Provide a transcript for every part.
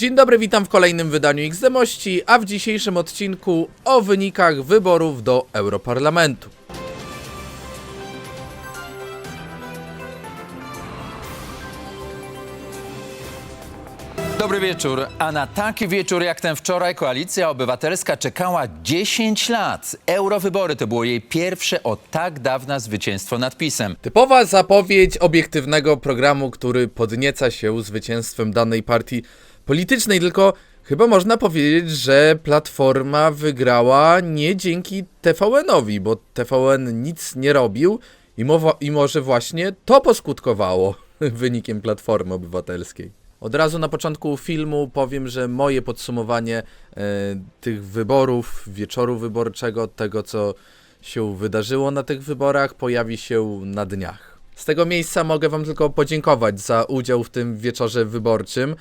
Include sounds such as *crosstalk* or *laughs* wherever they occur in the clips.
Dzień dobry, witam w kolejnym wydaniu XDMości, a w dzisiejszym odcinku o wynikach wyborów do Europarlamentu. Dobry wieczór. A na taki wieczór jak ten wczoraj Koalicja Obywatelska czekała 10 lat. Eurowybory to było jej pierwsze od tak dawna zwycięstwo nad PiSem. Typowa zapowiedź obiektywnego programu, który podnieca się zwycięstwem danej partii politycznej, tylko chyba można powiedzieć, że Platforma wygrała nie dzięki TVN-owi, bo TVN nic nie robił i, mowa, i może właśnie to poskutkowało *laughs* wynikiem Platformy Obywatelskiej. Od razu na początku filmu powiem, że moje podsumowanie e, tych wyborów, wieczoru wyborczego, tego co się wydarzyło na tych wyborach, pojawi się na dniach. Z tego miejsca mogę Wam tylko podziękować za udział w tym wieczorze wyborczym. E,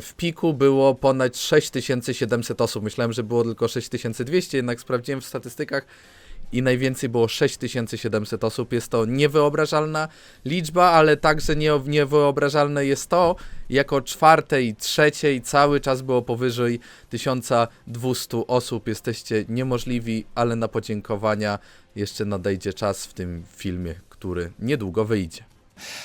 w piku było ponad 6700 osób. Myślałem, że było tylko 6200, jednak sprawdziłem w statystykach i najwięcej było 6700 osób. Jest to niewyobrażalna liczba, ale także nie, niewyobrażalne jest to, jako czwartej, trzeciej cały czas było powyżej 1200 osób. Jesteście niemożliwi, ale na podziękowania jeszcze nadejdzie czas w tym filmie, który niedługo wyjdzie.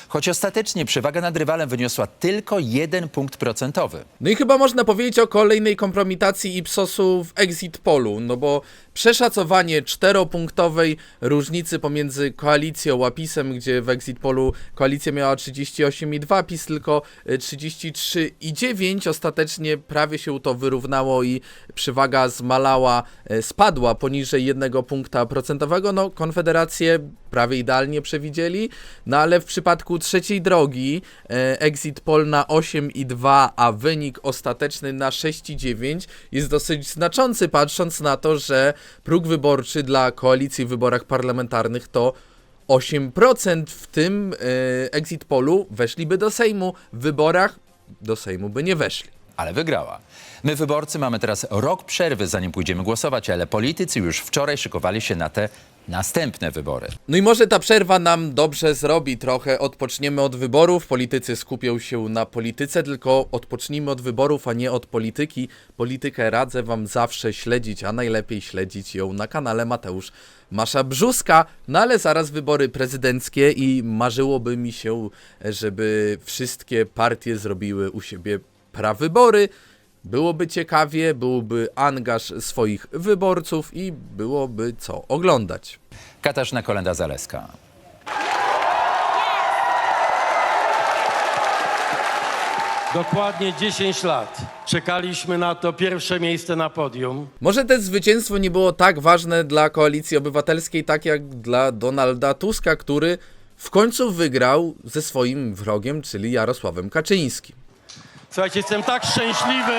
Choć ostatecznie przewaga nad rywalem wyniosła tylko jeden punkt procentowy. No i chyba można powiedzieć o kolejnej kompromitacji Ipsosu w exit polu, no bo przeszacowanie czteropunktowej różnicy pomiędzy koalicją a PiSem, gdzie w exit polu koalicja miała 38,2, PiS tylko y, 33,9, ostatecznie prawie się to wyrównało i przewaga zmalała, y, spadła poniżej jednego punkta procentowego, no Konfederację prawie idealnie przewidzieli, no ale w przypadku trzeciej drogi e, exit poll na 8,2, a wynik ostateczny na 6,9 jest dosyć znaczący, patrząc na to, że próg wyborczy dla koalicji w wyborach parlamentarnych to 8% w tym e, exit pollu weszliby do Sejmu, w wyborach do Sejmu by nie weszli. Ale wygrała. My, wyborcy, mamy teraz rok przerwy, zanim pójdziemy głosować, ale politycy już wczoraj szykowali się na te następne wybory. No i może ta przerwa nam dobrze zrobi trochę. Odpoczniemy od wyborów, politycy skupią się na polityce, tylko odpocznijmy od wyborów, a nie od polityki. Politykę radzę Wam zawsze śledzić, a najlepiej śledzić ją na kanale Mateusz Masza Brzuska. No ale zaraz wybory prezydenckie i marzyłoby mi się, żeby wszystkie partie zrobiły u siebie prawybory. Byłoby ciekawie, byłby angaż swoich wyborców i byłoby co oglądać. Katarzyna Kolenda-Zaleska. Dokładnie 10 lat. Czekaliśmy na to pierwsze miejsce na podium. Może to zwycięstwo nie było tak ważne dla koalicji obywatelskiej, tak jak dla Donalda Tuska, który w końcu wygrał ze swoim wrogiem, czyli Jarosławem Kaczyńskim. Słuchajcie, jestem tak szczęśliwy.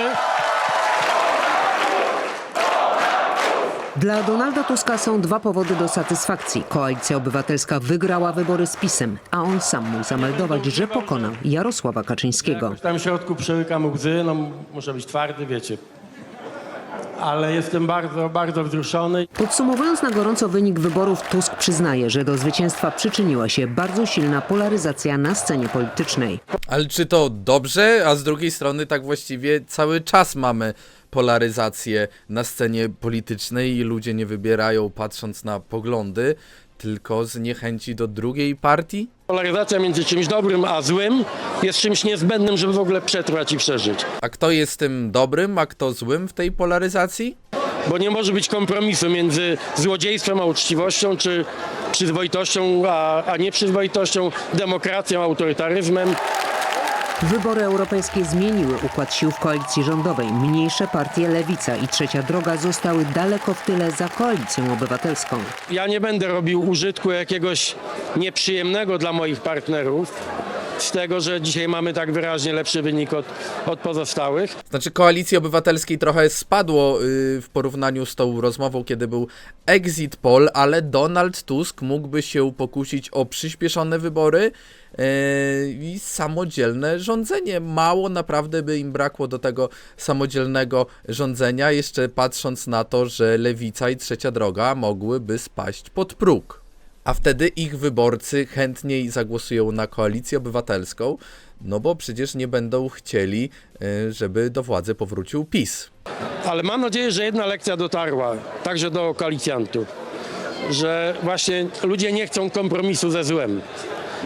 Dla Donalda Tuska są dwa powody do satysfakcji. Koalicja Obywatelska wygrała wybory z PiSem, a on sam mógł zameldować, że pokonał Jarosława Kaczyńskiego. Tam w środku przełykam łzy, no muszę być twardy, wiecie. Ale jestem bardzo, bardzo wzruszony. Podsumowując na gorąco wynik wyborów, Tusk przyznaje, że do zwycięstwa przyczyniła się bardzo silna polaryzacja na scenie politycznej. Ale czy to dobrze? A z drugiej strony, tak właściwie cały czas mamy polaryzację na scenie politycznej i ludzie nie wybierają patrząc na poglądy, tylko z niechęci do drugiej partii? Polaryzacja między czymś dobrym a złym jest czymś niezbędnym, żeby w ogóle przetrwać i przeżyć. A kto jest tym dobrym, a kto złym w tej polaryzacji? Bo nie może być kompromisu między złodziejstwem a uczciwością, czy przyzwoitością a, a nieprzyzwoitością, demokracją, autorytaryzmem. Wybory europejskie zmieniły układ sił w koalicji rządowej. Mniejsze partie Lewica i Trzecia Droga zostały daleko w tyle za koalicją obywatelską. Ja nie będę robił użytku jakiegoś nieprzyjemnego dla moich partnerów z tego, że dzisiaj mamy tak wyraźnie lepszy wynik od, od pozostałych. Znaczy koalicji obywatelskiej trochę spadło yy, w porównaniu z tą rozmową, kiedy był exit poll, ale Donald Tusk mógłby się pokusić o przyspieszone wybory yy, i samodzielne rządzenie. Mało naprawdę by im brakło do tego samodzielnego rządzenia, jeszcze patrząc na to, że Lewica i Trzecia Droga mogłyby spaść pod próg. A wtedy ich wyborcy chętniej zagłosują na koalicję obywatelską, no bo przecież nie będą chcieli, y, żeby do władzy powrócił PiS. Ale mam nadzieję, że jedna lekcja dotarła także do koalicjantów, że właśnie ludzie nie chcą kompromisu ze złem.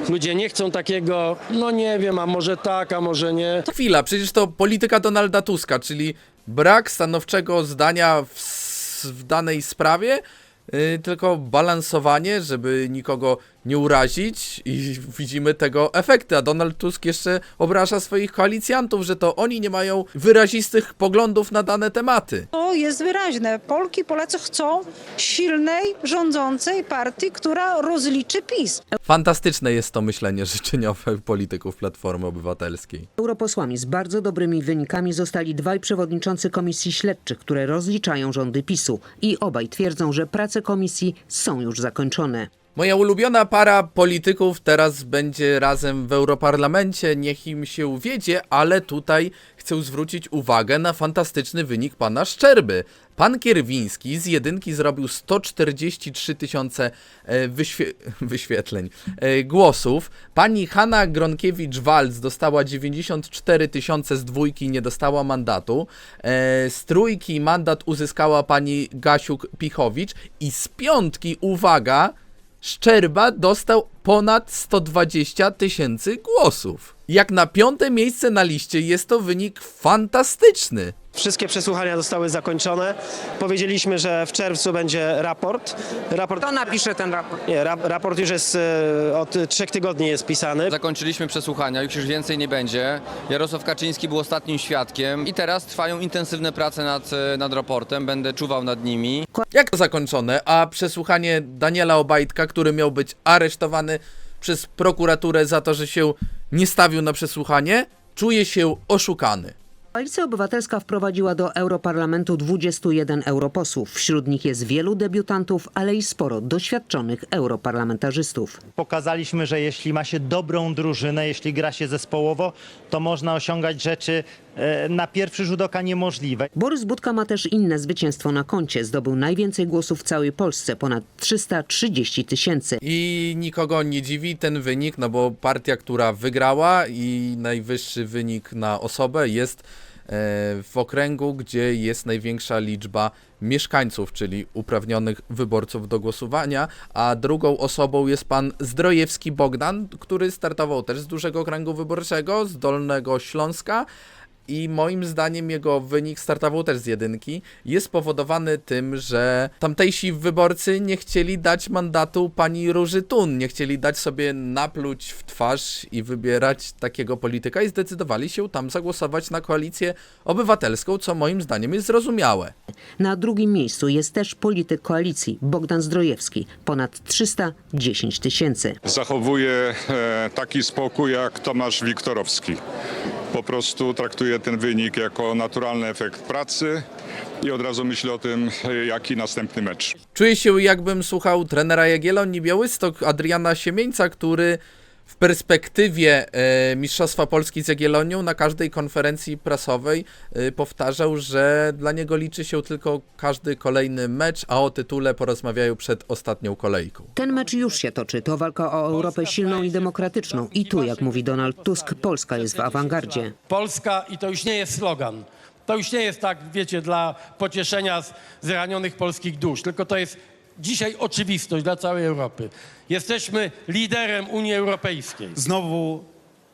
Ludzie nie chcą takiego, no nie wiem, a może tak, a może nie. Chwila, przecież to polityka Donalda Tuska, czyli brak stanowczego zdania w, w danej sprawie, tylko balansowanie, żeby nikogo nie urazić i widzimy tego efekty, a Donald Tusk jeszcze obraża swoich koalicjantów, że to oni nie mają wyrazistych poglądów na dane tematy. To jest wyraźne. Polki, Polacy chcą silnej, rządzącej partii, która rozliczy PiS. Fantastyczne jest to myślenie życzeniowe polityków Platformy Obywatelskiej. Europosłami z bardzo dobrymi wynikami zostali dwaj przewodniczący komisji śledczych, które rozliczają rządy PiSu. I obaj twierdzą, że prace komisji są już zakończone. Moja ulubiona para polityków teraz będzie razem w Europarlamencie, niech im się wiedzie, ale tutaj chcę zwrócić uwagę na fantastyczny wynik pana Szczerby. Pan Kierwiński z jedynki zrobił 143 tysiące e, wyświe *laughs* wyświetleń, e, głosów. Pani Hanna Gronkiewicz-Walc dostała 94 tysiące z dwójki, nie dostała mandatu. E, z trójki mandat uzyskała pani Gasiuk-Pichowicz i z piątki, uwaga, Szczerba dostał ponad 120 tysięcy głosów. Jak na piąte miejsce na liście jest to wynik fantastyczny. Wszystkie przesłuchania zostały zakończone. Powiedzieliśmy, że w czerwcu będzie raport. Raport, Kto napisze ten raport? nie, rap, raport już jest e, od trzech tygodni jest pisany. Zakończyliśmy przesłuchania, już już więcej nie będzie. Jarosław Kaczyński był ostatnim świadkiem i teraz trwają intensywne prace nad, e, nad raportem. Będę czuwał nad nimi. Jak to zakończone? A przesłuchanie Daniela Obajtka, który miał być aresztowany przez prokuraturę za to, że się nie stawił na przesłuchanie, czuje się oszukany. Koalicja Obywatelska wprowadziła do Europarlamentu 21 europosłów. Wśród nich jest wielu debiutantów, ale i sporo doświadczonych europarlamentarzystów. Pokazaliśmy, że jeśli ma się dobrą drużynę, jeśli gra się zespołowo, to można osiągać rzeczy e, na pierwszy rzut oka niemożliwe. Borys Budka ma też inne zwycięstwo na koncie. Zdobył najwięcej głosów w całej Polsce, ponad 330 tysięcy. I nikogo nie dziwi ten wynik, no bo partia, która wygrała i najwyższy wynik na osobę jest e, w okręgu, gdzie jest największa liczba mieszkańców, czyli uprawnionych wyborców do głosowania, a drugą osobą jest pan Zdrojewski Bogdan, który startował też z dużego okręgu wyborczego, z Dolnego Śląska. I moim zdaniem jego wynik startował też z jedynki. Jest spowodowany tym, że tamtejsi wyborcy nie chcieli dać mandatu pani Róży Tun, nie chcieli dać sobie napluć w twarz i wybierać takiego polityka i zdecydowali się tam zagłosować na koalicję obywatelską, co moim zdaniem jest zrozumiałe. Na drugim miejscu jest też polityk koalicji Bogdan Zdrojewski, ponad 310 tysięcy. zachowuje e, taki spokój jak Tomasz Wiktorowski. Po prostu traktuje ten wynik jako naturalny efekt pracy i od razu myśli o tym, jaki następny mecz. Czuję się jakbym słuchał trenera Jagiellonii Białystok Adriana Siemieńca, który w perspektywie e, Mistrzostwa Polski z Jagiellonią na każdej konferencji prasowej e, powtarzał, że dla niego liczy się tylko każdy kolejny mecz, a o tytule porozmawiają przed ostatnią kolejką. Ten mecz już się toczy. To walka o Europę silną i demokratyczną. I tu, jak mówi Donald Tusk, Polska jest w awangardzie. Polska i to już nie jest slogan. To już nie jest tak, wiecie, dla pocieszenia zranionych polskich dusz, tylko to jest dzisiaj oczywistość dla całej Europy. Jesteśmy liderem Unii Europejskiej. znowu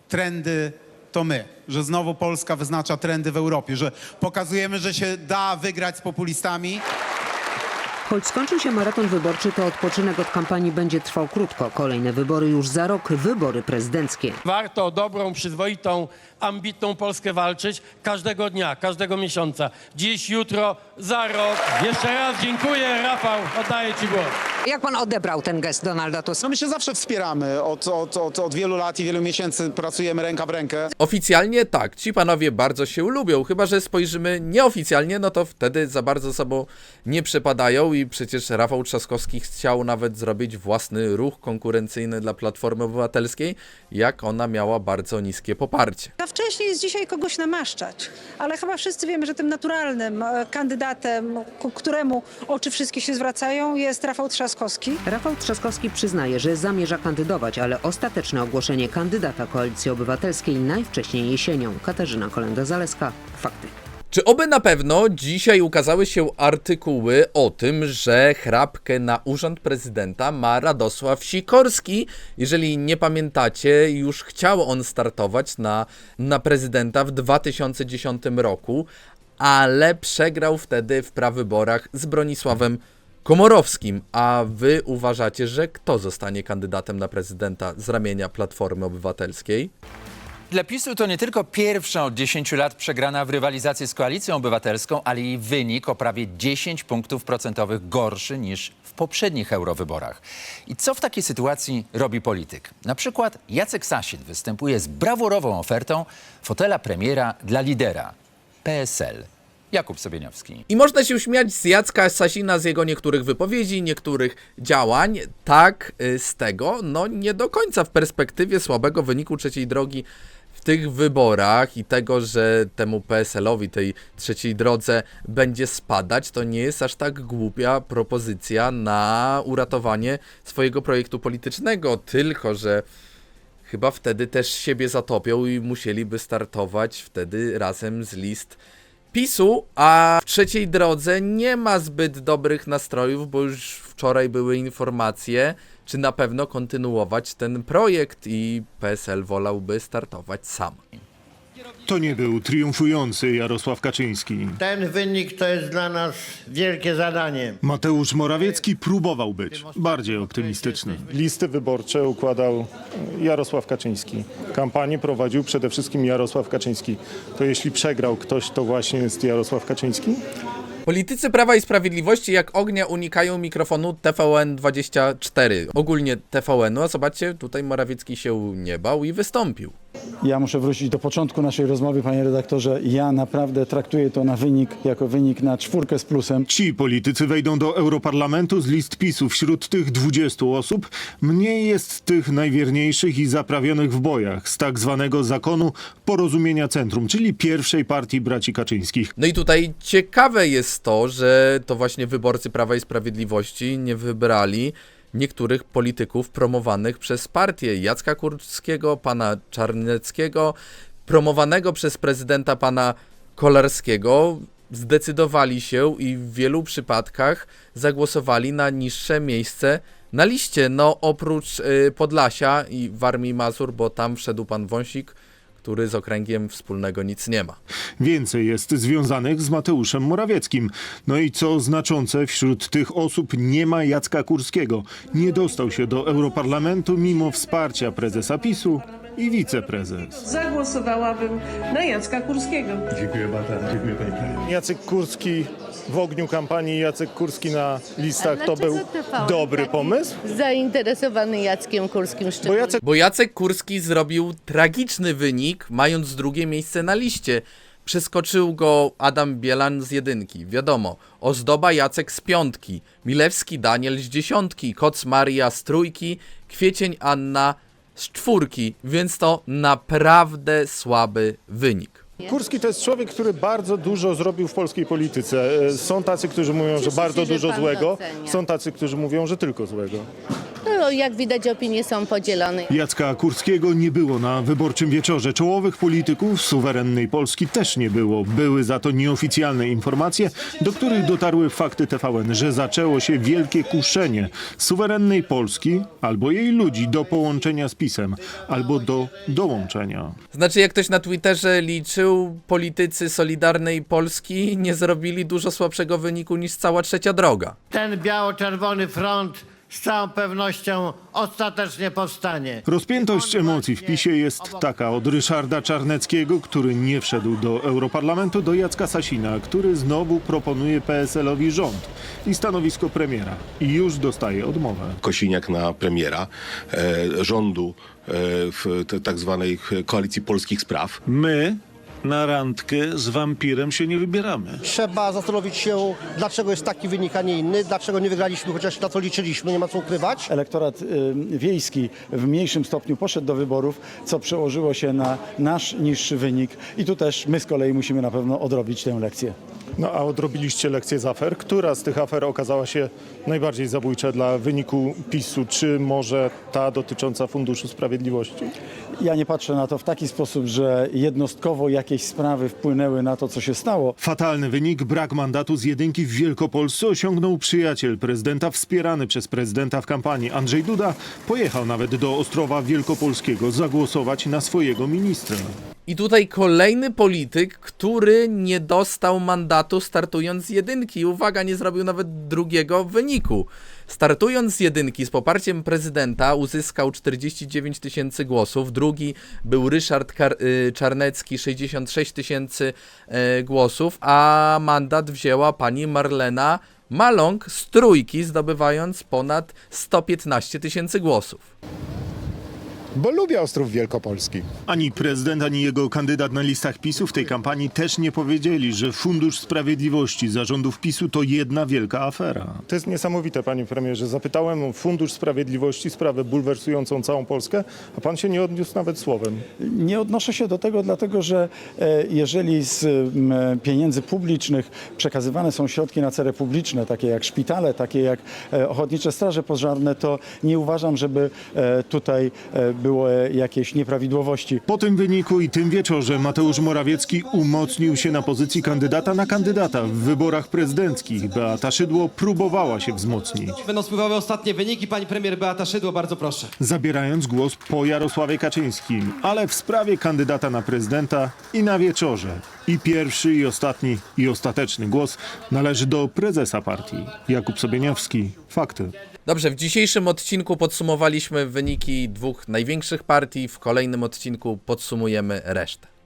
trendy to my, że znowu Polska wyznacza trendy w Europie, że pokazujemy, że się da wygrać z populistami. Choć skończył się maraton wyborczy, to odpoczynek od kampanii będzie trwał krótko. Kolejne wybory już za rok, wybory prezydenckie. Warto o dobrą, przyzwoitą, ambitną Polskę walczyć każdego dnia, każdego miesiąca. Dziś, jutro, za rok. Jeszcze raz dziękuję. Rafał, oddaję Ci głos. Jak pan odebrał ten gest Donalda Tuska? No my się zawsze wspieramy. Od, od, od, od wielu lat i wielu miesięcy pracujemy ręka w rękę. Oficjalnie tak, ci panowie bardzo się lubią, chyba że spojrzymy nieoficjalnie, no to wtedy za bardzo sobą nie przepadają i przecież Rafał Trzaskowski chciał nawet zrobić własny ruch konkurencyjny dla Platformy Obywatelskiej, jak ona miała bardzo niskie poparcie. A wcześniej jest dzisiaj kogoś namaszczać. Ale chyba wszyscy wiemy, że tym naturalnym e, kandydatem, ku któremu oczy wszystkie się zwracają, jest Rafał Trzaskowski. Trzaskowski. Rafał Trzaskowski przyznaje, że zamierza kandydować, ale ostateczne ogłoszenie kandydata Koalicji Obywatelskiej najwcześniej jesienią. Katarzyna Kolenda-Zaleska, Fakty. Czy oby na pewno dzisiaj ukazały się artykuły o tym, że chrapkę na urząd prezydenta ma Radosław Sikorski? Jeżeli nie pamiętacie, już chciał on startować na, na prezydenta w 2010 roku, ale przegrał wtedy w prawyborach z Bronisławem Komorowskim. A wy uważacie, że kto zostanie kandydatem na prezydenta z ramienia Platformy Obywatelskiej? Dla PiSu to nie tylko pierwsza od 10 lat przegrana w rywalizacji z Koalicją Obywatelską, ale i wynik o prawie 10 punktów procentowych gorszy niż w poprzednich eurowyborach. I co w takiej sytuacji robi polityk? Na przykład Jacek Sasin występuje z brawurową ofertą fotela premiera dla lidera PSL. Jakub Sobieniowski. I można się śmiać z Jacka Sasina, z jego niektórych wypowiedzi, niektórych działań. Tak, y, z tego, no nie do końca w perspektywie słabego wyniku trzeciej drogi w tych wyborach i tego, że temu PSL-owi, tej trzeciej drodze będzie spadać, to nie jest aż tak głupia propozycja na uratowanie swojego projektu politycznego. Tylko, że chyba wtedy też siebie zatopią i musieliby startować wtedy razem z list PiSu, a w trzeciej drodze nie ma zbyt dobrych nastrojów, bo już wczoraj były informacje, czy na pewno kontynuować ten projekt i PSL wolałby startować sam. To nie był triumfujący Jarosław Kaczyński. Ten wynik to jest dla nas wielkie zadanie. Mateusz Morawiecki próbował być bardziej optymistyczny. Listy wyborcze układał Jarosław Kaczyński. Kampanię prowadził przede wszystkim Jarosław Kaczyński. To jeśli przegrał ktoś, to właśnie jest Jarosław Kaczyński? Politycy Prawa i Sprawiedliwości jak ognia unikają mikrofonu TVN24. Ogólnie TVN-u, a zobaczcie, tutaj Morawiecki się nie bał i wystąpił. Ja muszę wrócić do początku naszej rozmowy, panie redaktorze. Ja naprawdę traktuję to na wynik, jako wynik na czwórkę z plusem. Ci politycy wejdą do Europarlamentu z list PiSu. Wśród tych 20 osób mniej jest tych najwierniejszych i zaprawionych w bojach z tak zwanego zakonu porozumienia centrum, czyli pierwszej partii braci Kaczyńskich. No i tutaj ciekawe jest to, że to właśnie wyborcy Prawa i Sprawiedliwości nie wybrali niektórych polityków promowanych przez partię Jacka Kurskiego, pana Czarneckiego, promowanego przez prezydenta pana Kolarskiego. Zdecydowali się i w wielu przypadkach zagłosowali na niższe miejsce na liście. No oprócz y, Podlasia i Warmii Mazur, bo tam wszedł pan Wąsik, który z okręgiem wspólnego nic nie ma. Więcej jest związanych z Mateuszem Morawieckim. No i co znaczące, wśród tych osób nie ma Jacka Kurskiego. Nie dostał się do Europarlamentu mimo wsparcia prezesa PiSu i wiceprezes. Zagłosowałabym na Jacka Kurskiego. Dziękuję bardzo. Dziękuję pani. Jacek Kurski w ogniu kampanii, Jacek Kurski na listach, to był dobry pomysł? Zainteresowany Jackiem Kurskim Bo szczególnie. Jacek Bo Jacek Kurski zrobił tragiczny wynik, mając drugie miejsce na liście. Przeskoczył go Adam Bielan z jedynki, wiadomo. Ozdoba Jacek z piątki, Milewski Daniel z dziesiątki, Koc Maria z trójki, Kwiecień Anna z czwórki, więc to naprawdę słaby wynik. Kurski to jest człowiek, który bardzo dużo zrobił w polskiej polityce. E, Są tacy, którzy mówią, że Cieszę bardzo się, że dużo pan złego, docenia. są tacy, którzy mówią, że tylko złego. No, jak widać opinie są podzielone. Jacka Kurskiego nie było na wyborczym wieczorze. Czołowych polityków suwerennej Polski też nie było. Były za to nieoficjalne informacje, do których dotarły fakty TVN, że zaczęło się wielkie kuszenie suwerennej Polski albo jej ludzi do połączenia z PiSem, albo do dołączenia. Znaczy, jak ktoś na Twitterze liczył, politycy Solidarnej Polski nie zrobili dużo słabszego wyniku niż cała trzecia droga. Ten biało-czerwony front z całą pewnością ostatecznie powstanie. Rozpiętość emocji w PiSie jest taka od Ryszarda Czarneckiego, który nie wszedł do Europarlamentu, do Jacka Sasina, który znowu proponuje PSL-owi rząd i stanowisko premiera i już dostaje odmowę. Kosiniak na premiera e, rządu e, w tak zwanej koalicji polskich spraw. My Na randkę z wampirem się nie wybieramy. Trzeba zastanowić się, dlaczego jest taki wynik, a nie inny, dlaczego nie wygraliśmy, chociaż na to liczyliśmy, nie ma co ukrywać. Elektorat y, wiejski w mniejszym stopniu poszedł do wyborów, co przełożyło się na nasz niższy wynik i tu też my z kolei musimy na pewno odrobić tę lekcję. No a odrobiliście lekcję z afer. Która z tych afer okazała się najbardziej zabójcza dla wyniku PiSu? Czy może ta dotycząca Funduszu Sprawiedliwości? Ja nie patrzę na to w taki sposób, że jednostkowo jakieś sprawy wpłynęły na to, co się stało. Fatalny wynik, brak mandatu z jedynki w Wielkopolsce osiągnął przyjaciel prezydenta, wspierany przez prezydenta w kampanii. Andrzej Duda pojechał nawet do Ostrowa Wielkopolskiego zagłosować na swojego ministra. I tutaj kolejny polityk, który nie dostał mandatu startując z jedynki. Uwaga, nie zrobił nawet drugiego wyniku. Startując z jedynki z poparciem prezydenta uzyskał 49 tysięcy głosów. Drugi był Ryszard Kar- y, Czarnecki, 66 tysięcy e, głosów, a mandat wzięła pani Marlena Maląg z trójki, zdobywając ponad 115 tysięcy głosów. Bo lubię Ostrów Wielkopolski. Ani prezydent, ani jego kandydat na listach PiSu w tej kampanii też nie powiedzieli, że Fundusz Sprawiedliwości zarządów PiSu to jedna wielka afera. To jest niesamowite, panie premierze. Zapytałem o Fundusz Sprawiedliwości, sprawę bulwersującą całą Polskę, a pan się nie odniósł nawet słowem. Nie odnoszę się do tego, dlatego że e, jeżeli z pieniędzy publicznych przekazywane są środki na cele publiczne, takie jak szpitale, takie jak e, ochotnicze straże pożarne, to nie uważam, żeby e, tutaj było e, jakieś nieprawidłowości. Po tym wyniku i tym wieczorze Mateusz Morawiecki umocnił się na pozycji kandydata na kandydata w wyborach prezydenckich. Beata Szydło próbowała się wzmocnić, Będą spływały ostatnie wyniki. Pani premier Beata Szydło, bardzo proszę. zabierając głos po Jarosławie Kaczyńskim, ale w sprawie kandydata na prezydenta i na wieczorze. I pierwszy, i ostatni, i ostateczny głos należy do prezesa partii. Jakub Sobieniawski. Fakty. Dobrze, w dzisiejszym odcinku podsumowaliśmy wyniki dwóch największych partii, w kolejnym odcinku podsumujemy resztę.